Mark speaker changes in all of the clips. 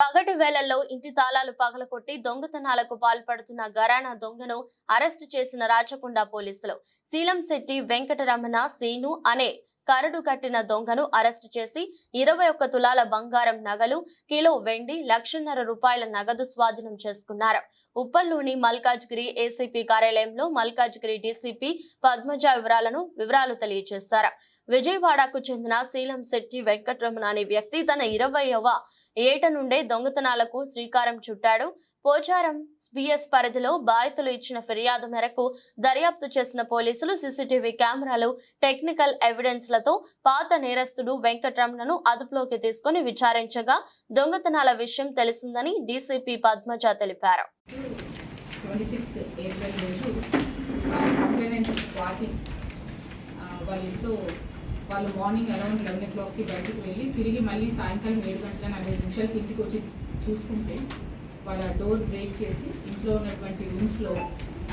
Speaker 1: పగటి వేళల్లో ఇంటి తాళాలు పగలకొట్టి దొంగతనాలకు పాల్పడుతున్న గరాణా దొంగను అరెస్టు చేసిన రాచకొండ పోలీసులు. శీలంశెట్టి వెంకటరమణ సీను అనే కరడు కట్టిన దొంగను అరెస్టు చేసి ఇరవై ఒక్క తులాల బంగారం నగలు కిలో వెండి లక్షన్నర రూపాయల నగదు స్వాధీనం చేసుకున్నారు. ఉప్పల్లోని మల్కాజ్గిరి ఏసీపీ కార్యాలయంలో మల్కాజ్గిరి డీసీపీ పద్మజ వివరాలను వివరాలు తెలియజేశారు. విజయవాడకు చెందిన శీలం శెట్టి వెంకటరమణ అనే వ్యక్తి తన ఇరవైవ ఏట నుండే దొంగతనాలకు శ్రీకారం చుట్టాడు. పోచారం బిఎస్ పరిధిలో బాధితులు ఇచ్చిన ఫిర్యాదు మేరకు దర్యాప్తు చేసిన పోలీసులు సీసీటీవీ కెమెరాలు టెక్నికల్ ఎవిడెన్స్లతో పాత నేరస్తుడు వెంకటరమణను అదుపులోకి తీసుకుని విచారించగా దొంగతనాల విషయం తెలిసిందని డీసీపీ పద్మజ తెలిపారు.
Speaker 2: వాళ్ళ ఇంట్లో వాళ్ళు మార్నింగ్ అరౌండ్ లెవెన్ ఓ క్లాక్కి బయటకు వెళ్ళి తిరిగి మళ్ళీ సాయంకాలం ఏడు గంటల నలభై నిమిషాలకి ఇంటికి వచ్చి చూసుకుంటే వాళ్ళ డోర్ బ్రేక్ చేసి ఇంట్లో ఉన్నటువంటి రూమ్స్లో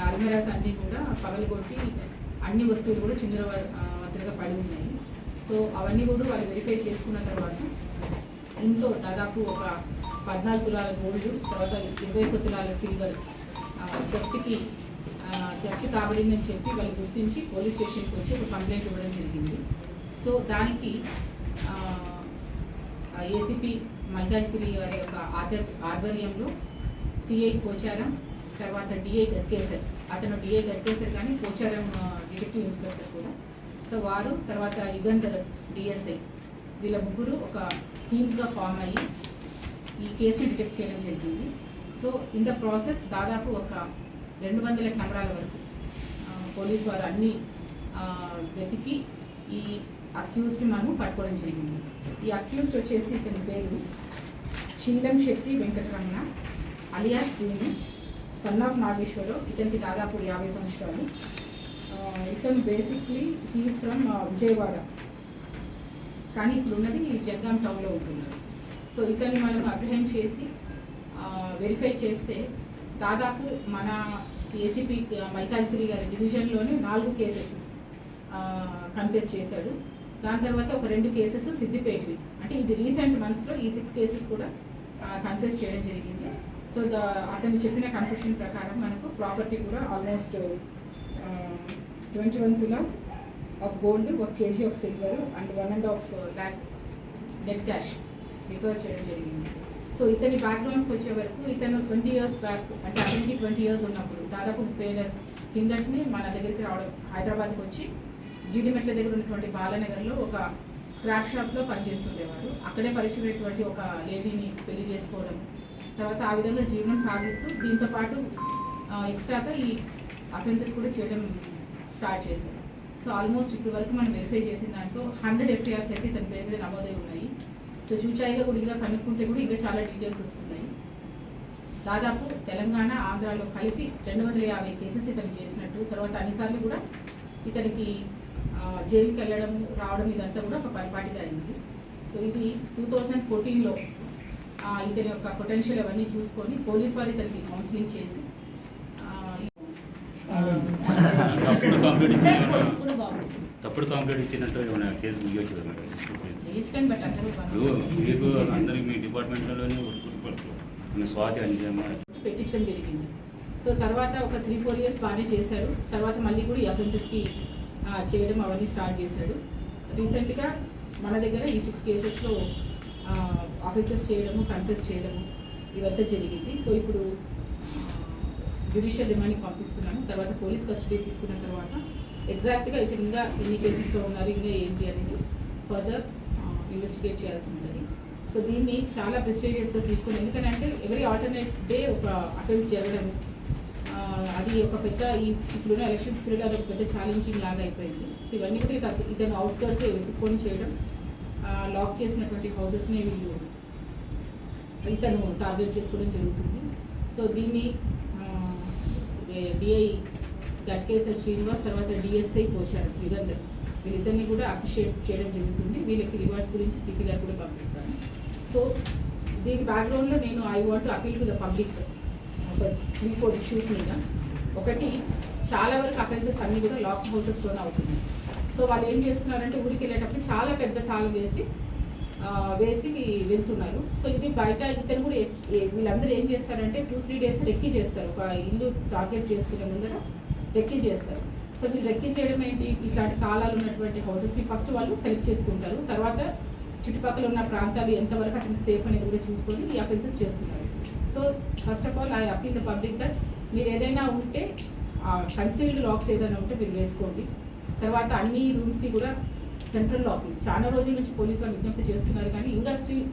Speaker 2: అల్మెరాస్ అన్నీ కూడా పగలగొట్టి అన్ని వస్తువులు కూడా చిందర వద్దగా పడి ఉన్నాయి. సో అవన్నీ కూడా వాళ్ళు వెరిఫై చేసుకున్న తర్వాత ఇంట్లో దాదాపు ఒక పద్నాలుగు తులాల గోల్డ్ తర్వాత ఇరవై ఒక్క తులాల సిల్వర్ థెఫ్ట్కి థెఫ్ట్ కాబడిందని చెప్పి వాళ్ళు గుర్తించి పోలీస్ స్టేషన్కి వచ్చి ఒక కంప్లైంట్ ఇవ్వడం జరిగింది. సో దానికి ఏసీపీ మల్కాజ్గిరి వారి యొక్క ఆధ్వర్ ఆధ్వర్యంలో సిఐ పోచారం తర్వాత డిఐ గట్కేసర్. అతను డిఐ గట్కేసర్ కానీ పోచారం డిటెక్టివ్ ఇన్స్పెక్టర్ కూడా. సో వారు తర్వాత యుగంధర్ డిఎస్ఐ వీళ్ళ ముగ్గురు ఒక టీమ్గా ఫామ్ అయ్యి ఈ కేసుని డిటెక్ట్ చేయడం జరిగింది. సో ఇన్ ద ప్రాసెస్ దాదాపు ఒక రెండు వందల కెమెరాల వరకు పోలీస్ వారు అన్ని వెతికి ఈ అక్యూస్ని మనము పట్టుకోవడం జరిగింది. ఈ అక్యూస్డ్ వచ్చేసి ఇతని పేరు శీలం శెట్టి వెంకటరమణ అలియాస్ దీని సన్ ఆఫ్ నాగేశ్వరరావు. ఇతనికి దాదాపు యాభై సంవత్సరాలు. ఇతను బేసిక్లీ హీ ఫ్రమ్ విజయవాడ. కానీ ఇప్పుడు ఉన్నది జగ్గాం టౌన్లో ఉంటున్నారు సో ఇతన్ని మనం అప్రిహెండ్ చేసి వెరిఫై చేస్తే దాదాపు మన ఏసీపీ మల్కాజ్గిరి గారి డివిజన్లోనే నాలుగు కేసెస్ కన్ఫెస్ చేశాడు. దాని తర్వాత ఒక రెండు కేసెస్ సిద్దిపేటవి. అంటే ఇది రీసెంట్ మంత్స్లో ఈ సిక్స్ కేసెస్ కూడా కన్ఫెస్ చేయడం జరిగింది. సో అతను చెప్పిన కన్ఫెషన్ ప్రకారం మనకు ప్రాపర్టీ కూడా ఆల్మోస్ట్ ట్వంటీ వన్ తులాస్ ఆఫ్ గోల్డ్ ఒక KG of silver and one and half lakh net cash recover చేయడం జరిగింది. సో ఇతని బ్యాక్గ్రౌండ్స్కి వచ్చే వరకు ఇతను ట్వంటీ ఇయర్స్ బ్యాక్ అంటే అతనికి ట్వంటీ ఇయర్స్ ఉన్నప్పుడు దాదాపు ముప్పై ఏళ్ళ కిందటిని మన దగ్గరికి రావడం హైదరాబాద్కి వచ్చి జీడిమెట్ల దగ్గర ఉన్నటువంటి బాలనగర్లో ఒక స్క్రాప్ షాప్లో పనిచేస్తుండేవాడు అక్కడే పరిచయమైనటువంటి ఒక లేడీని పెళ్ళి చేసుకోవడం తర్వాత ఆ విధంగా జీవనం సాగిస్తూ దీంతో పాటు ఎక్స్ట్రాగా ఈ అఫెన్సెస్ కూడా చేయడం స్టార్ట్ చేశారు. సో ఆల్మోస్ట్ ఇప్పటి వరకు మనం వెరిఫై చేసిన దాంట్లో హండ్రెడ్ ఎఫ్ఐఆర్స్ అయితే తన పేరు మీద నమోదై ఉన్నాయి. సో చూచాయిగా కూడా ఇంకా కనుక్కుంటే కూడా ఇంకా చాలా డీటెయిల్స్ వస్తున్నాయి. దాదాపు తెలంగాణ ఆంధ్రాలో కలిపి రెండు వందల యాభై కేసెస్ ఇతను చేసినట్టు తర్వాత అన్నిసార్లు కూడా ఇతనికి జైలుకి వెళ్ళడం రావడం ఇదంతా కూడా ఒక పరిపాటిగా అయింది. సో ఇది టూ థౌజండ్ ఫోర్టీన్లో ఇతని యొక్క పొటెన్షియల్ అవన్నీ చూసుకొని పోలీస్ వారు ఇతనికి కౌన్సిలింగ్ చేసి
Speaker 3: తప్పుడు కంప్లీట్ ఇచ్చినట్టు ఏమైనా కేసు ముగియొచ్చు కదా మీకు అందరికి మీ డిపార్ట్మెంట్లోనే మీ స్వాతి అంజమ్మ
Speaker 2: పెట్టించడం జరిగింది. సో తర్వాత ఒక త్రీ ఫోర్ ఇయర్స్ బాగానే చేశాడు తర్వాత మళ్ళీ కూడా ఈ అఫెన్సెస్కి చేయడం అవన్నీ స్టార్ట్ చేశాడు. రీసెంట్గా మన దగ్గర ఈ సిక్స్ కేసెస్లో ఆఫీసర్స్ చేయడము కన్ఫెస్ చేయడము ఇవంతా జరిగింది. సో ఇప్పుడు జ్యుడిషియల్ రిమాండ్కి పంపిస్తున్నాను. తర్వాత పోలీస్ కస్టడీ తీసుకున్న తర్వాత ఎగ్జాక్ట్గా ఇతను ఇంకా ఎన్ని కేసెస్లో ఉన్నారు ఇంకా ఏంటి అనేది ఫర్దర్ ఇన్వెస్టిగేట్ చేయాల్సి ఉంటుంది. సో దీన్ని చాలా ప్రెస్టీజియస్గా తీసుకుని ఎందుకంటే ఎవరీ ఆల్టర్నేట్ డే ఒక అఫెన్స్ జరగడం అది ఒక పెద్ద ఈ ఇప్పుడున్న ఎలక్షన్స్ పీరియడ్ అది ఒక పెద్ద ఛాలెంజింగ్ లాగా అయిపోయింది. సో ఇవన్నీ కూడా ఇతను ఇతను అవుట్స్కర్స్ వెతుక్కొని చేయడం లాక్ చేసినటువంటి హౌసెస్ని వీళ్ళు ఇతను టార్గెట్ చేసుకోవడం జరుగుతుంది. సో దీన్ని డిఐ గట్కేసర్ శ్రీనివాస్ తర్వాత డిఎస్ఐ పోచారు యుగంధర్ వీళ్ళిద్దరిని కూడా అప్రిషియేట్ చేయడం జరుగుతుంది. వీళ్ళకి రివార్డ్స్ గురించి సిపి గారు కూడా పంపిస్తాను సో దీని బ్యాక్గ్రౌండ్లో నేను I want appeal to the public ఒక త్రీ ఫోర్ ఇష్యూస్ మీద ఒకటి చాలా వరకు అఫెన్సెస్ అన్నీ కూడా లాక్ హౌసెస్లోనే అవుతున్నాయి. సో వాళ్ళు ఏం చేస్తున్నారంటే ఊరికి వెళ్ళేటప్పుడు చాలా పెద్ద తాళం వేసి వేసి వెళ్తున్నారు. సో ఇది బయట ఇతను కూడా వీళ్ళందరూ ఏం చేస్తారంటే టూ త్రీ డేస్ రెక్కీ చేస్తారు. ఒక ఇల్లు టార్గెట్ చేసుకునే ముందర రెక్కీ చేస్తారు. సో వీళ్ళు రెక్కీ చేయడం ఏంటి? ఇట్లాంటి తాళాలు ఉన్నటువంటి హౌసెస్ని ఫస్ట్ వాళ్ళు సెలెక్ట్ చేసుకుంటారు. తర్వాత చుట్టుపక్కల ఉన్న ప్రాంతాలు ఎంతవరకు అతనికి సేఫ్ అనేది కూడా చూసుకొని ఈ అఫెన్సెస్ చేస్తున్నారు. So first of all I appeal the public that మీరు ఏదైనా ఉంటే కన్సీల్డ్ లాక్స్ ఏదైనా ఉంటే మీరు వేసుకోండి. తర్వాత అన్ని రూమ్స్కి కూడా సెంట్రల్ లాక్ చాలా రోజుల నుంచి పోలీసు వాళ్ళు విజ్ఞప్తి చేస్తున్నారు కానీ ఇంకా స్టిల్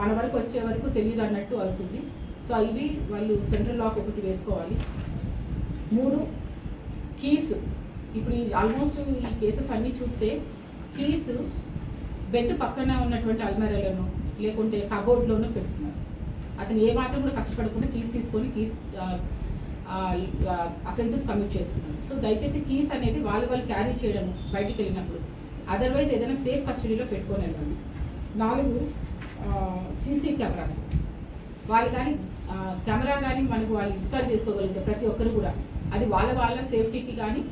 Speaker 2: మన వరకు వచ్చే వరకు తెలియదు అన్నట్టు అవుతుంది. సో ఇవి వాళ్ళు సెంట్రల్ లాక్ ఒకటి వేసుకోవాలి. మూడు కీస్ ఇప్పుడు ఆల్మోస్ట్ ఈ కేసెస్ అన్నీ చూస్తే కీస్ బెడ్ పక్కన ఉన్నటువంటి అల్మారాలను లేకుంటే కబోర్డ్లోనూ పెట్టుకున్నారు అతను ఏ మాత్రం కూడా కష్టపడకుండా కీస్ తీసుకొని కీస్ అఫెన్సెస్ కమిట్ చేస్తున్నారు. సో దయచేసి కీస్ అనేది వాళ్ళు వాళ్ళు క్యారీ చేయడం బయటికి వెళ్ళినప్పుడు అదర్వైజ్ ఏదైనా సేఫ్ కస్టడీలో పెట్టుకొని వెళ్ళాలి నాలుగు సీసీ కెమెరాస్ వాళ్ళు కానీ కెమెరా కానీ మనకు వాళ్ళు ఇన్స్టాల్ చేసుకోగలిగితే ప్రతి ఒక్కరు కూడా అది వాళ్ళ వాళ్ళ సేఫ్టీకి కానీ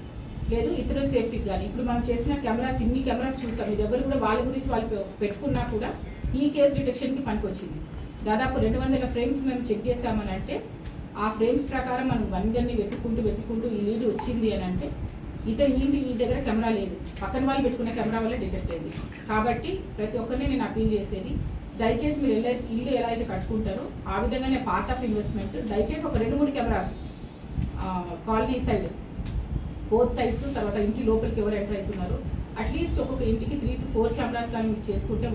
Speaker 2: లేదు ఇతరుల సేఫ్టీకి కానీ ఇప్పుడు మనం చేసిన కెమెరాస్ ఇన్ని కెమెరాస్ చూస్తాం ఇది ఎవరు కూడా వాళ్ళ గురించి వాళ్ళు పెట్టుకున్నా కూడా ఈ కేసు డిటెక్షన్కి పనికొచ్చింది. దాదాపు రెండు వందల ఫ్రేమ్స్ మేము చెక్ చేసామని అంటే ఆ ఫ్రేమ్స్ ప్రకారం మనం అందరినీ వెతుక్కుంటూ వెతుక్కుంటూ ఈ లీడ్ వచ్చింది అని అంటే ఇతను ఇంటి ఈ దగ్గర కెమెరా లేదు. పక్కన వాళ్ళు పెట్టుకున్న కెమెరా వల్ల డిటెక్ట్ అయింది. కాబట్టి ప్రతి ఒక్కరిని నేను అపీల్ చేసేది దయచేసి మీరు ఎలా ఇల్లు ఎలా అయితే కట్టుకుంటారో ఆ విధంగానే పార్ట్ ఆఫ్ ఇన్వెస్ట్మెంట్ దయచేసి ఒక రెండు మూడు cameras colony side both sides తర్వాత ఇంటి లోపలికి ఎవరు ఎంటర్ అవుతున్నారో అట్లీస్ట్ ఒక్కొక్క ఇంటికి త్రీ టు ఫోర్ కెమెరాస్ కానీ మీరు చేసుకుంటే